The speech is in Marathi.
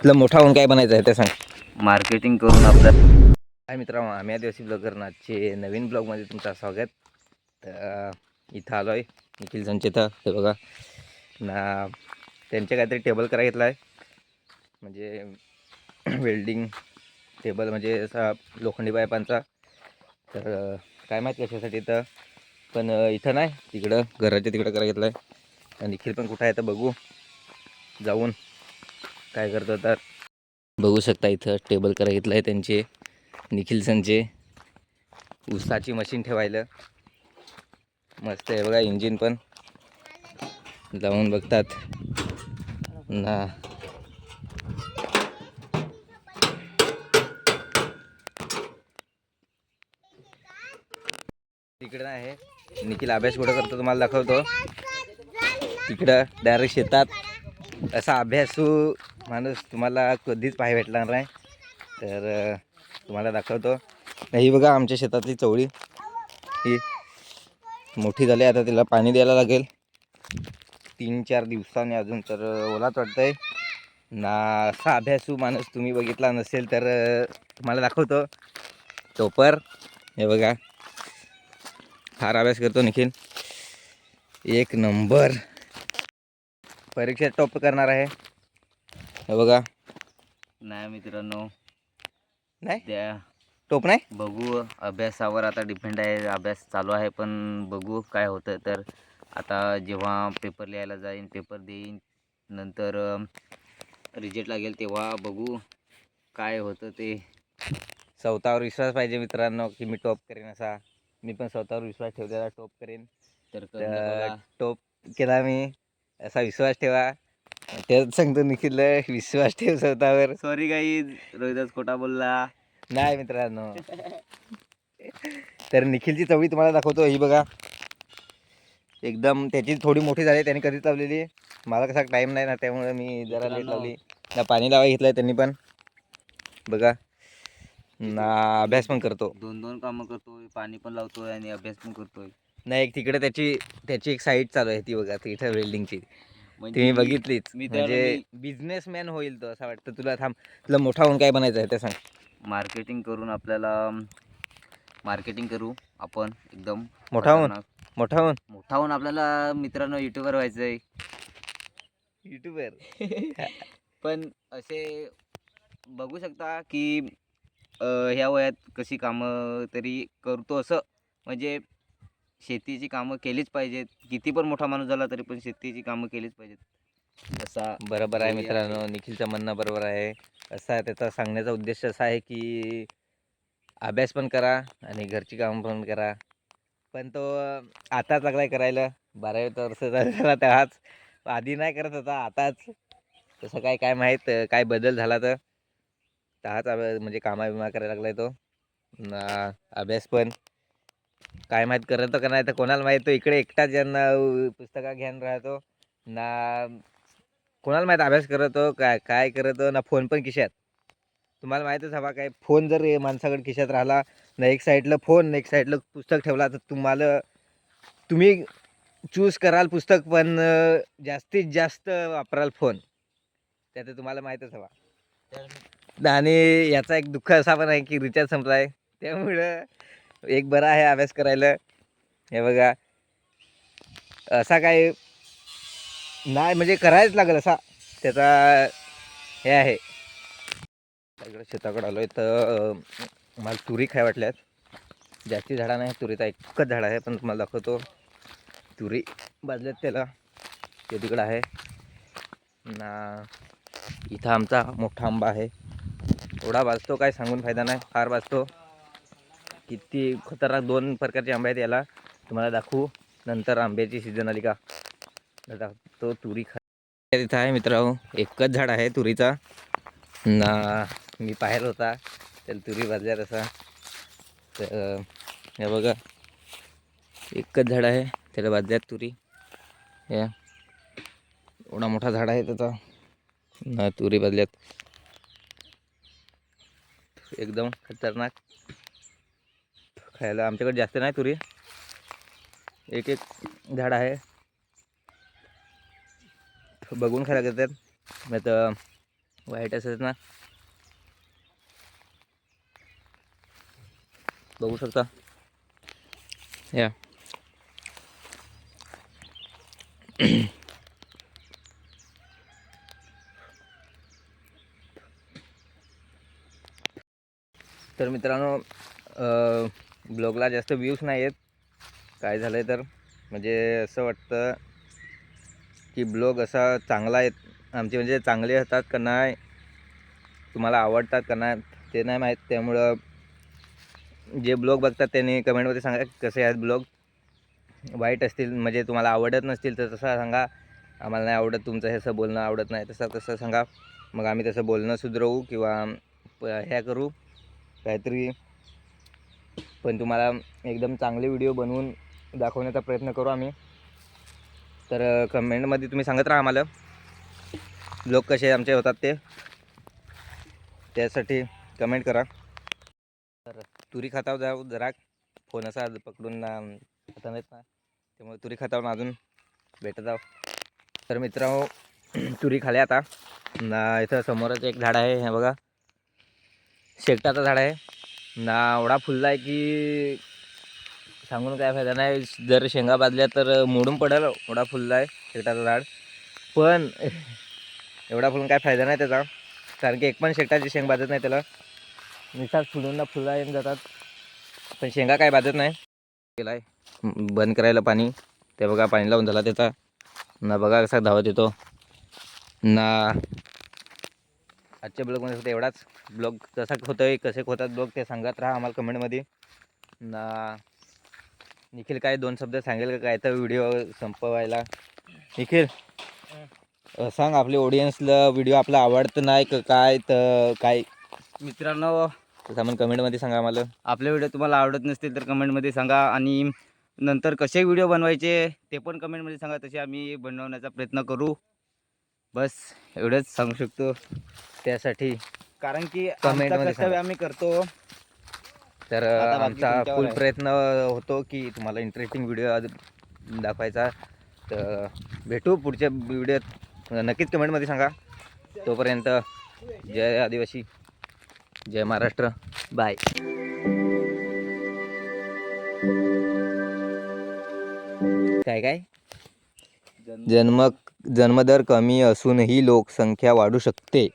तुला मोठा होऊन काय बनायचं आहे ते सांग. मार्केटिंग करून आपल्या हाय मित्रांनो आम्ही आदिवासी ब्लॉगर आजचे नवीन ब्लॉगमध्ये तुमचं स्वागत. तर इथं आलो आहे निखिल संचेता हे बघा. ना त्यांचे काहीतरी टेबल करा घेतला आहे म्हणजे वेल्डिंग टेबल म्हणजे असा लोखंडी पायपांचा तर काय माहीत कशासाठी तर पण इथं नाही. तिकडं घराच्या तिकडं करा घेतला आहे निखिल पण कुठं आहे तर बघू. जाऊन. काय करतो तर बघू शकता इथं टेबल करा घेतलं आहे त्यांचे निखिल संचे उसाची मशीन ठेवायला. मस्त आहे बघा इंजिन पण. जाऊन बघतात. ना. तिकडं आहे. निखिल अभ्यास कुठं करतो तुम्हाला दाखवतो. तिकडं डायरेक्ट शेतात. असा अभ्यासू माणूस तुम्हाला कधीच पाहाय भेटणार नाही. तर तुम्हाला दाखवतो. ही बघा आमच्या शेतातली चवळी. ही मोठी झाली आता तिला पाणी द्यायला लागेल. तीन चार दिवसांनी अजून तर ओलाच ओलाच वाटतंय. ना असा अभ्यासू माणूस तुम्ही बघितला नसेल तर तुम्हाला दाखवतो. टोपर हे बघा. फार अभ्यास करतो निखिल. एक नंबर. परीक्षेत टॉप करणार आहे. हे बघा. नाही मित्रांनो. नाही? त्या टोप नाही? बघू. अभ्यासावर आता डिपेंड आहे. अभ्यास चालू आहे पण बघू काय होतं. तर आता जेव्हा पेपर लिहायला जाईन पेपर देईन नंतर रिजल्ट लागेल तेव्हा बघू काय होतं ते. स्वतःवर विश्वास पाहिजे मित्रांनो की मी टॉप करेन असा. मी पण स्वतःवर विश्वास ठेवलेला टॉप करेन. तर. टॉप केला मी. असा विश्वास ठेवा. तेच सांगतो निखिल विश्वास ठेव स्वतःवर. सॉरी काही रोहिदास खोटा बोलला. नाही मित्रांनो. तर निखिलची चवळी तुम्हाला दाखवतो ही बघा. एकदम त्याची थोडी मोठी झाली त्याने कधीच लावलेली. मला कसा टाईम नाही ना त्यामुळे मी जरा लेट. लावली. ना पाणी लावा घेतलंय त्यांनी पण. बघा. ना अभ्यास पण करतो. दोन दोन कामं करतोय पाणी पण लावतोय आणि अभ्यास पण करतोय. नाही एक तिकडे त्याची त्याची एक साईट चालू आहे ती बघा तिथं वेल्डिंगची म्हणजे तुम्ही मी- बघितलीच. मित्रांनो, म्हणजे मी- बिझनेसमॅन होईल तो असं वाटतं. तुला थांब. तुला मोठा होऊन काय बनायचं आहे ते सांग. मार्केटिंग करून आपल्याला मार्केटिंग करू आपण एकदम. मोठा होऊन. खतरनाक. मोठा होऊन. मोठा होऊन आपल्याला मित्रांनो युट्यूबर व्हायचं आहे. युट्यूबर पण असे बघू शकता की अ, ह्या वयात कशी कामं तरी करतो असं. म्हणजे शेतीची कामं केलीच पाहिजेत. किती पण मोठा माणूस झाला तरी पण शेतीची कामं केलीच पाहिजेत. असा बरोबर आहे मित्रांनो आहे. निखिलचं म्हणणं बरोबर आहे. असा आहे त्याचा सांगण्याचा उद्देश असा आहे की अभ्यास पण करा आणि घरची कामं पण करा. पण तो आताच लागलाय करायला. बारावी वर्ष झाला तेव्हाच. आधी नाही करत होता आताच. तसं काय काय माहीत काय बदल झाला तर. अभ्या- म्हणजे कामा बिमा करायला लागलाय तो. ना अभ्यास पण. काय माहीत करत का नाही तर कोणाला माहीत तो इकडे एकटाच यांना पुस्तका घ्यान राहतो. ना कोणाला माहीत अभ्यास करतो काय काय करतो ना फोन पण खिशात. तुम्हाला माहीतच हवा काय फोन जर माणसाकडे खिशात राहिला ना एक साईडला फोन ना एक साईडला पुस्तक ठेवला तर तुम्हाला तुम्ही चूज कराल पुस्तक पण जास्तीत जास्त वापराल फोन. त्याचं तुम्हाला माहीतच हवा आणि याचा एक दुःख असा पण आहे की रिचार्ज संपला आहे त्यामुळं एक बरा आहे अभ्यास करायला. हे बघा. असा काय नाही म्हणजे करायच लागेल असा. त्याचा हे आहे. इकडं शेताकडं आलो आहे तर मला तुरी खाय वाटल्यात. जास्ती झाडा नाही तुरीचा एकच झाड आहे पण तुम्हाला दाखवतो. तुरी बाजल्यात त्याला. ते तिकडं आहे. ना इथं आमचा मोठा आंबा आहे. एवढा वाजतो काय सांगून फायदा नाही. फार वाजतो किती खतरनाक दोन प्रकारचे आंबे आहेत याला. तुम्हाला दाखवू नंतर आंब्याची सीझन आली का. तो तुरी खा तिथं आहे मित्र एकच झाड आहे तुरीचा. ना मी पाहिला होता त्याला तुरी भाजल्या तसा तर हे बघा एकच झाड आहे त्याला भाजल्यात तुरी. या एवढा मोठा झाड आहे त्याचा. ना तुरी बाजल्यात एकदम खतरनाक. खायला. आमच्याकडे जास्त नाही तुरी. एक एक झाड आहे. बघून खायला घेतात. नाही तर वाईट असत ना. बघू शकता. या. तर मित्रांनो ब्लॉगला जास्त व्ह्यूज नाही आहेत. काय झालं आहे तर म्हणजे असं वाटतं की ब्लॉग असा चांगला आहे आमचे म्हणजे चांगले असतात का नाही तुम्हाला आवडतात का नाही ते नाही माहीत. त्यामुळं जे ब्लॉग बघतात त्यांनी कमेंटमध्ये सांगा कसे आहेत ब्लॉग. वाईट असतील म्हणजे तुम्हाला आवडत नसतील तर तसं सांगा. आम्हाला नाही आवडत तुमचं हे असं बोलणं आवडत नाही तसं तसं सांगा. मग आम्ही तसं बोलणं सुधरवू किंवा प- ह्या करू. काहीतरी पण तुम्हाला एकदम चांगले व्हिडिओ बनवून दाखवण्याचा प्रयत्न करू आम्ही. तर कमेंटमध्ये तुम्ही सांगत राहा आम्हाला. लोक कसे आमचे होतात ते. त्यासाठी कमेंट करा. तर तुरी खातावर जाऊ जरा फोन असा पकडून खाता नाहीत ना त्यामुळे तुरी खातावर अजून. भेटत आहो तर मित्रांनो तुरी खाल्या आता. ना इथं समोरच एक झाड आहे हे बघा. शेकटाचं झाड आहे. ना एवढा फुलला आहे की सांगून काय फायदा नाही. जर शेंगा बाजल्या तर मोडून पडेल. एवढा फुलला आहे शेकटाचं झाड. पण एवढा फुलून काय फायदा नाही त्याचा. कारण की एक पण शेकटाची शेंग बाजत नाही त्याला निसाच फुलून फुला येऊन जातात. पण शेंगा काय बाजत नाही. केला आहे बंद करायला पाणी. ते बघा पाणी लावून झाला त्याचा. ना बघा कसा धावत येतो. ना आजच्या ब्लॉगमध्ये फक्त एवढाच. ब्लॉग कसा होतो आहे कसे होतात ब्लॉग ते सांगत राहा आम्हाला कमेंटमध्ये ना निखिल काय दोन शब्द सांगेल का? काय तर व्हिडिओ संपवायला. निखिल सांग आपल्या ऑडियन्सला व्हिडिओ आपला आवडतं नाही का काय तर काय? मित्रांनो तसं आपण कमेंटमध्ये सांगा आम्हाला. आपले व्हिडिओ तुम्हाला आवडत नसतील तर कमेंटमध्ये सांगा. आणि नंतर कसे व्हिडिओ बनवायचे ते पण कमेंटमध्ये सांगा. तसे आम्ही बनवण्याचा प्रयत्न करू. बस एवढंच सांगू शकतो. त्यासाठी कारण की Comment आमचं मध्ये कर्तव्य सांगा. आम्ही करतो. तर आता अ, बाकी आमचा तुमच्यावर फुल आहे. प्रयत्न होतो की तुम्हाला इंटरेस्टिंग व्हिडिओ दाखवायचा. तर भेटू पुढच्या व्हिडिओत नक्कीच कमेंटमध्ये सांगा. तोपर्यंत जय आदिवासी जय महाराष्ट्र बाय काय काय? जन्म जन्मदर कमी असूनही लोकसंख्या वाढू शकते.